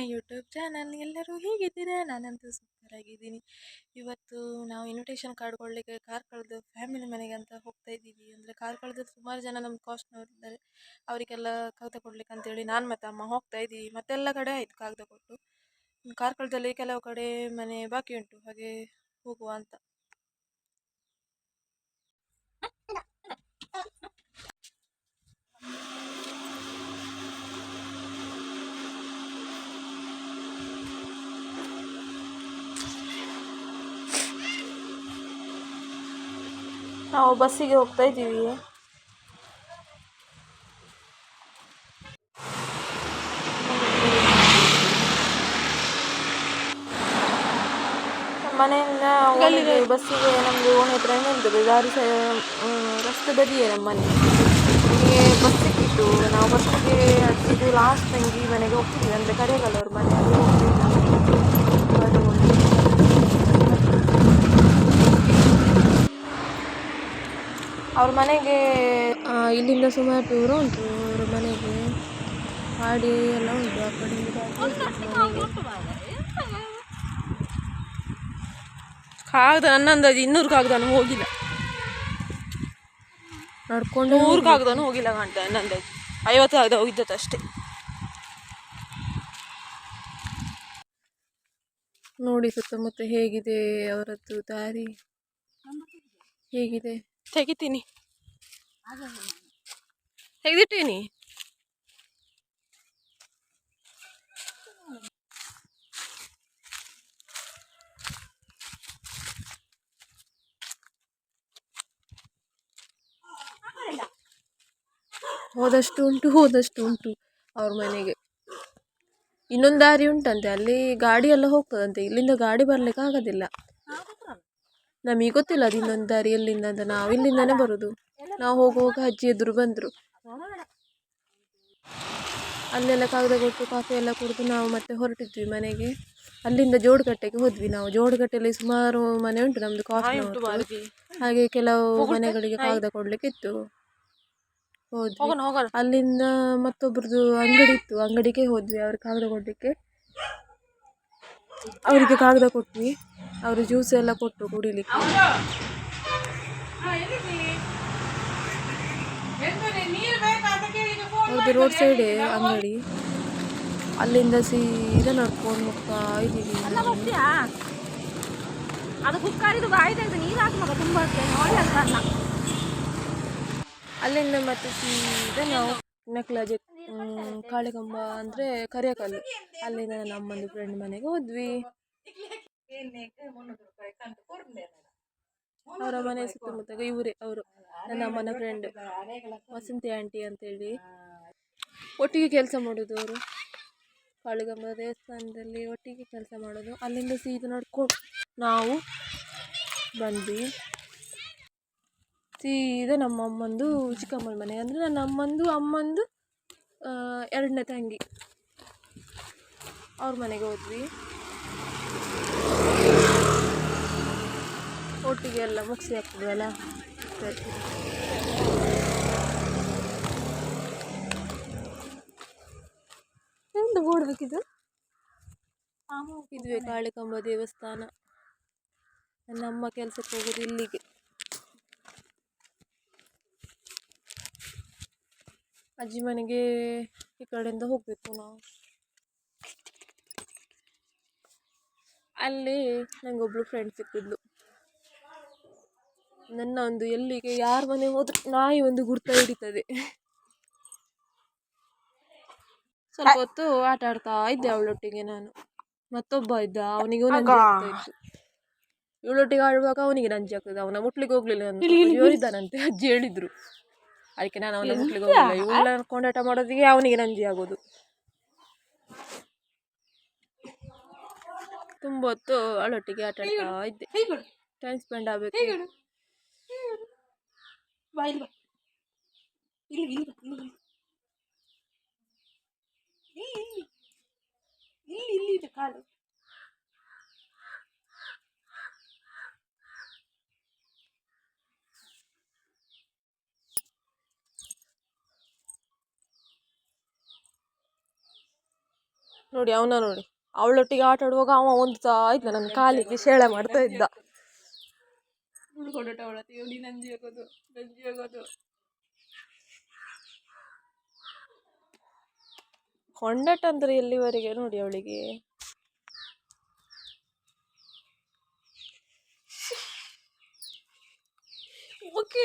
My YouTube channel ಎಲ್ಲರೂ ಹೇಗಿದ್ದೀರಾ? ನಾನಂತೂ ಸೂಪರಾಗಿದ್ದೀನಿ ಇವತ್ತು ನಾವು ಇನ್ವಿಟೇಷನ್ ಕಾರ್ಡ್ ಕೊಡಲಿಕ್ಕೆ ಕಾರ್ಕಳದ ಫ್ಯಾಮಿಲಿ ಮನೆಗೆ ಅಂತ ಹೋಗ್ತಾ ಇದ್ದೀವಿ. ಅಂದರೆ ಕಾರ್ಕಳದ ಸುಮಾರು ಜನ ನಮ್ಮ ಕಾಸ್ಟ್ನವ್ರು ಇದ್ದಾರೆ ಅವರಿಗೆಲ್ಲ ಕಾಗದ ಕೊಡ್ಲಿಕ್ಕೆ ಅಂತೇಳಿ ನಾನು ಮತ್ತು ಅಮ್ಮ ಹೋಗ್ತಾ ಇದ್ದೀವಿ. ಮತ್ತೆಲ್ಲ ಕಡೆ ಆಯಿತು ಕಾಗದ ಕೊಟ್ಟು. ಕಾರ್ಕಳದಲ್ಲಿ ಕೆಲವು ಕಡೆ ಮನೆ ಬಾಕಿ ಉಂಟು. ಹಾಗೆ ಹೋಗುವ ಅಂತ. ನಾವು ಬಸ್ಸಿಗೆ ಹೋಗ್ತಾ ಇದ್ದೀವಿ ಮನೆಯಿಂದ ಓಣಿಗೆ ಬಸ್ಸಿಗೆ ನಮ್ಮದು ಓಣಿ ಹತ್ರ ನಿಲ್ತದೆ ದಾರಿ ಸ ರಸ್ತೆ ಬದಿಯೇ ನಮ್ಮ ಮನೆ ನಮಗೆ ಬಸ್ ಸಿಕ್ಕಿತ್ತು ನಾವು ಬಸ್ಸಿಗೆ ಹತ್ತಿದ್ದು ಲಾಸ್ಟ್ ತಂಗಿ ಮನೆಗೆ ಹೋಗ್ತಿದ್ವಿ ಅಂದರೆ ಕರೆಯಗಲ್ಲ ಅವ್ರ ಮನೆ ಅಲ್ಲಿ ಅವ್ರ ಮನೆಗೆ ಇಲ್ಲಿಂದ ಸುಮಾರು ದೂರ ಉಂಟು. ಅವ್ರ ಮನೆಗೆ ಹಾಡಿ ಎಲ್ಲ ಉಂಟು. ಆ ಕಡೆ ಕಾಗದ ನನ್ನ ಅಂದಾಜು ಇನ್ನೂರು ಕಾಗದನು ಹೋಗಿಲ್ಲ. ನಡ್ಕೊಂಡು ನೂರು ಕಾಗದನು ಹೋಗಿಲ್ಲ ಕಾಣ್ತ ನನ್ನ ಅಂದಾಜು ಐವತ್ತು ಕಾಗದ ಹೋಗಿದ್ದತ್ತು ಅಷ್ಟೇ. ನೋಡಿ ಸುತ್ತಮುತ್ತ ಹೇಗಿದೆ ಅವರದ್ದು ದಾರಿ? ಹೇಗಿದೆ? ತೆಗಿತೀನಿ. ತೆಗೆದಿಟ್ಟೀನಿ. ಹೋದಷ್ಟು ಉಂಟು ಹೋದಷ್ಟು ಉಂಟು ಅವ್ರ ಮನೆಗೆ. ಇನ್ನೊಂದು ದಾರಿ ಉಂಟಂತೆ ಅಲ್ಲಿ ಗಾಡಿ ಎಲ್ಲ ಹೋಗ್ತದಂತೆ ಇಲ್ಲಿಂದ ಗಾಡಿ ಬರ್ಲಿಕ್ಕೆ ಆಗೋದಿಲ್ಲ. ನಮಗೆ ಗೊತ್ತಿಲ್ಲ ಅದು ಇನ್ನೊಂದು ದಾರಿ ಎಲ್ಲಿಂದ ಅಂತ. ನಾವು ಇಲ್ಲಿಂದನೇ ಬರೋದು. ನಾವು ಹೋಗುವಾಗ ಅಜ್ಜಿ ಎದುರು ಬಂದರು. ಅಲ್ಲೆಲ್ಲ ಕಾಗದ ಕೊಟ್ಟು ಕಾಫಿ ಎಲ್ಲ ಕುಡಿದು ನಾವು ಮತ್ತೆ ಹೊರಟಿದ್ವಿ ಮನೆಗೆ. ಅಲ್ಲಿಂದ ಜೋಡುಗಟ್ಟೆಗೆ ಹೋದ್ವಿ ನಾವು. ಜೋಡುಗಟ್ಟೆಯಲ್ಲಿ ಸುಮಾರು ಮನೆ ಉಂಟು ನಮ್ಮದು ಕಾಫಿ ಹಾಗೆ ಕೆಲವು ಮನೆಗಳಿಗೆ ಕಾಗದ ಕೊಡ್ಲಿಕ್ಕೆ ಇತ್ತು. ಹೋದ್ವಿ. ಅಲ್ಲಿಂದ ಮತ್ತೊಬ್ರದ್ದು ಅಂಗಡಿ ಇತ್ತು. ಅಂಗಡಿಗೆ ಹೋದ್ವಿ. ಅವ್ರು ಕಾಗದ ಕೊಡ್ಲಿಕ್ಕೆ. ಅವರಿಗೆ ಕಾಗದ ಕೊಟ್ವಿ. ಅವರು ಜ್ಯೂಸ್ ಎಲ್ಲ ಕೊಟ್ಟು ಕುಡಿಲಿಕ್ಕೆ. ಅವ್ರದ್ದು ರೋಡ್ ಸೈಡೇ ಅಂಗಡಿ. ಅಲ್ಲಿಂದ ಸೀದಾ ನಡ್ಕೊಂಡು ಹೋಗ್ತಾ ಇದ್ದೀವಿ ಅದು ಕುಕ್ಕರಿದು ಬಾಯಿ ತೆಗೆದು ನೀರು ಹಾಕಿ ಮಗ ತುಂಬ ನೋಡಿ ಅಂತ ಅನ್ನ ಅಲ್ಲಿಂದ ಮತ್ತೆ ಸೀದಾ ನಾವು ನಕ್ಲಾಜೆ ಕಾಳಿಗಂಬ ಅಂದರೆ ಕರಿಯಕಲ್ಲು. ಅಲ್ಲಿಂದ ನಮ್ಮೊಂದು ಫ್ರೆಂಡ್ ಮನೆಗೆ ಹೋದ್ವಿ. ಅವರ ಮನೆ ಸುತ್ತಮುತ್ತ ಇವರೇ ಅವರು ನನ್ನ ಅಮ್ಮನ ಫ್ರೆಂಡ್ ವಸಂತಿ ಆಂಟಿ ಅಂತೇಳಿ. ಒಟ್ಟಿಗೆ ಕೆಲಸ ಮಾಡೋದು ಅವರು. ಕಾಳಿಗಂಬ ದೇವಸ್ಥಾನದಲ್ಲಿ ಒಟ್ಟಿಗೆ ಕೆಲಸ ಮಾಡೋದು. ಅಲ್ಲಿಂದ ಸೀದಾ ನಡ್ಕೊಂಡು ನಾವು ಬಂದ್ವಿ. ಸೀದಾ ನಮ್ಮ ಅಮ್ಮಂದು ಚಿಕ್ಕಮ್ಮನ ಮನೆ. ಅಂದರೆ ನನ್ನ ಅಮ್ಮಂದು ಅಮ್ಮಂದು ಎರಡನೇ ತಂಗಿ. ಅವ್ರ ಮನೆಗೆ ಹೋದ್ವಿ. ಒಟ್ಟಿಗೆ ಎಲ್ಲ ಮುಗಿಸಿ ಹಾಕ್ತದಲ್ಲ ಸರಿ. ಎಂತ ಬೋರ್ಡ್ ಬೇಕಿದು ಇದುವೇ ಕಾಳಿಕಂಬ ದೇವಸ್ಥಾನ. ನಮ್ಮ ಕೆಲಸಕ್ಕೆ ಹೋಗೋದು ಇಲ್ಲಿಗೆ. ಅಜ್ಜಿ ಮನೆಗೆ ಈ ಕಡೆಯಿಂದ ಹೋಗಬೇಕು ನಾವು. ಅಲ್ಲಿ ನಂಗೊಬ್ಳು ಫ್ರೆಂಡ್ ಸಿಕ್ಕಿದ್ಲು. ನನ್ನ ಒಂದು ಎಲ್ಲಿಗೆ ಯಾರ ಮನೆ ಹೋದ್ರೆ ನಾಯಿ ಒಂದು ಗುರ್ತ ಹಿಡಿತದೆ. ಸ್ವಲ್ಪ ಹೊತ್ತು ಆಟ ಆಡ್ತಾ ಇದ್ದೆ ಅವಳೊಟ್ಟಿಗೆ ನಾನು. ಮತ್ತೊಬ್ಬ ಇದ್ದ ಅವನಿಗೂ ನಂಜಿ ಆಗ್ತಾ ಇತ್ತು. ಇವಳೊಟ್ಟಿಗೆ ಆಡುವಾಗ ಅವನಿಗೆ ನಂಜಿ ಆಗ್ತದೆ ಅವನ ಮುಟ್ಲಿಕ್ಕೆ ಹೋಗ್ಲಿಲ್ಲ ನಾನು ಇವರಿದ್ದಾನಂತೆ ಅಜ್ಜಿ ಹೇಳಿದ್ರು. ಅದಕ್ಕೆ ನಾನು ಅವನ ಮಕ್ಕಳಿಗೆ ಹೋಗಿಲ್ಲ. ಕೊಂಡಾಟ ಮಾಡೋದಿಗೆ ಅವನಿಗೆ ನಂಜಿ ಆಗೋದು. ತುಂಬ ಹೊತ್ತು ಅಳೊಟ್ಟಿಗೆ ಆಟ ಆಡ್ತಾ ಇದ್ದೆ. ಟೈಮ್ ಸ್ಪೆಂಡ್ ಆಗಬೇಕು. ಇಲ್ಲಿ ಇಲ್ಲಿ ಇದೆ ಕಾಲು. ನೋಡಿ ಅವನ ನೋಡಿ. ಅವಳೊಟ್ಟಿಗೆ ಆಟ ಆಡುವಾಗ ಅವ ಒಂದು ಇದ್ದ ನನ್ನ ಕಾಲಿಗೆ ಶೇಳೆ ಮಾಡ್ತಾ ಇದ್ದ. ಕೊಂಡಟ ಅಂದ್ರೆ ಎಲ್ಲಿವರೆಗೆ ನೋಡಿ ಅವಳಿಗೆ ಓಕೆ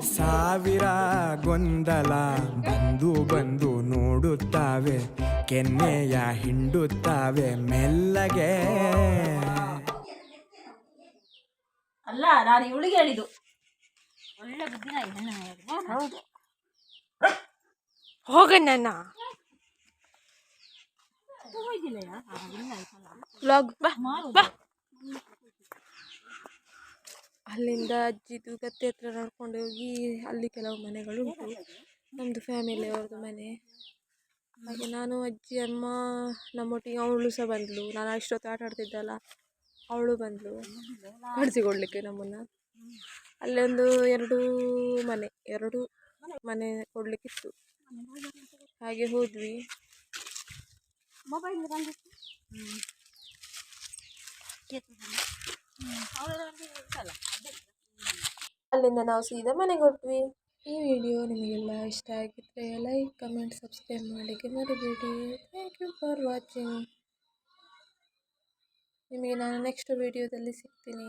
ಸಾವಿರ ಗೊಂದಲ ಬಂದು ಬಂದು ನೋಡುತ್ತವೆ ಕೆನ್ನೆಯ ಹಿಂಡುತ್ತವೆ ಮೆಲ್ಲಗೆ. ಅಲ್ಲ ನಾನು ಇವಳಿಗೆ ಹೇಳಿದ್ದು. ಒಳ್ಳೆ ಬುದ್ಧಿನ ಹೌದು. ಹೋಗಣ್ಣ ವ್ಲಾಗ್ ಬಾ. ಬಾ. ಅಲ್ಲಿಂದ ಅಜ್ಜಿದು ಗದ್ದೆ ಹತ್ರ ನಡ್ಕೊಂಡು ಹೋಗಿ ಅಲ್ಲಿ ಕೆಲವು ಮನೆಗಳು ಉಂಟು. ನಮ್ಮದು ಫ್ಯಾಮಿಲಿ ಅವ್ರದ್ದು ಮನೆ. ಹಾಗೆ ನಾನು ಅಜ್ಜಿ ಅಮ್ಮ ನಮ್ಮೊಟ್ಟಿಗೆ ಅವಳು ಸಹ ಬಂದಳು. ನಾನು ಅಷ್ಟೊತ್ತು ಆಟ ಆಡ್ತಿದ್ದಲ್ಲ ಅವಳು ಬಂದಳು. ಕಳಿಸಿಕೊಡ್ಲಿಕ್ಕೆ ನಮ್ಮನ್ನು. ಅಲ್ಲೊಂದು ಎರಡು ಮನೆ ಎರಡು ಮನೆ ಕೊಡಲಿಕ್ಕಿತ್ತು. ಹಾಗೆ ಹೋದ್ವಿ. ಮೊಬೈಲ್ ಅಲ್ಲಿಂದ ನಾವು ಸೀದಾ ಮನೆಗೆ ಹೊರಟ್ವಿ. ಈ ವಿಡಿಯೋ ನಿಮಗೆಲ್ಲ ಇಷ್ಟ ಆಗಿದ್ದರೆ ಲೈಕ್ ಕಮೆಂಟ್ ಸಬ್ಸ್ಕ್ರೈಬ್ ಮಾಡಲಿಕ್ಕೆ ಮರಿಬೇಡಿ. ಥ್ಯಾಂಕ್ ಯು ಫಾರ್ ವಾಚಿಂಗ್ ನಿಮಗೆ ನಾನು ನೆಕ್ಸ್ಟ್ ವಿಡಿಯೋದಲ್ಲಿ ಸಿಗ್ತೀನಿ.